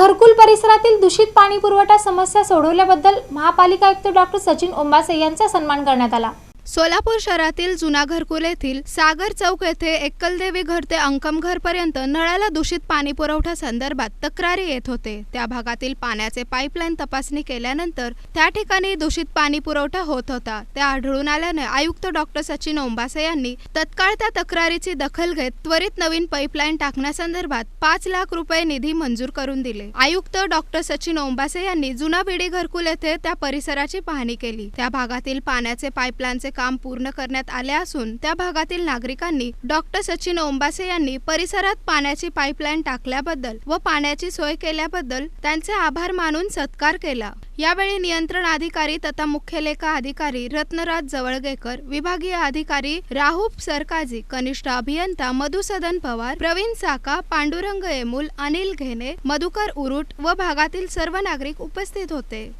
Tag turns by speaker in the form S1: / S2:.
S1: घरकुल परिसरातील दूषित पाणी पुरवठा समस्या सोडवल्याबद्दल महापालिका आयुक्त डॉक्टर सचिन ओंबासे यांचा सन्मान करण्यात आला.
S2: सोलापूर शहरातील जुना घरकुल येथील सागर चौक येथे एकलदेवी घर ते अंकम घरपर्यंत नळाला दूषित पाणी पुरवठा संदर्भात तक्रारी येत होते. त्या भागातील पाण्याचे पाईपलाईन तपासणी केल्यानंतर त्या ठिकाणी दूषित पाणी पुरवठा होत होता. त्या आढळून आल्याने आयुक्त डॉक्टर सचिन ओंबासे यांनी तत्काळ त्या तक्रारीची दखल घेत त्वरित नवीन पाईपलाईन टाकण्यासंदर्भात पाच लाख रुपये निधी मंजूर करून दिले. आयुक्त डॉक्टर सचिन ओंबासे यांनी जुना बिडी घरकुल येथे त्या परिसराची पाहणी केली. त्या भागातील पाण्याचे पाईपलाईनचे काम पूर्ण करण्यात आले असून त्या भागातील नागरिकांनी डॉक्टर सचिन ओंबासे यांनी परिसरात पाण्याची पाईपलाईन टाकल्याबद्दल व पाण्याची सोय केल्याबद्दल त्यांचे आभार मानून सत्कार केला. यावेळी नियंत्रण अधिकारी तथा मुख्य लेखा अधिकारी रत्नराज जवळगेकर विभागीय अधिकारी राहुप सरकाजी कनिष्ठ अभियंता मधुसदन पवार प्रवीण साका पांडुरंग येमूल अनिल घेणे मधुकर उरुट व भागातील सर्व नागरिक उपस्थित होते.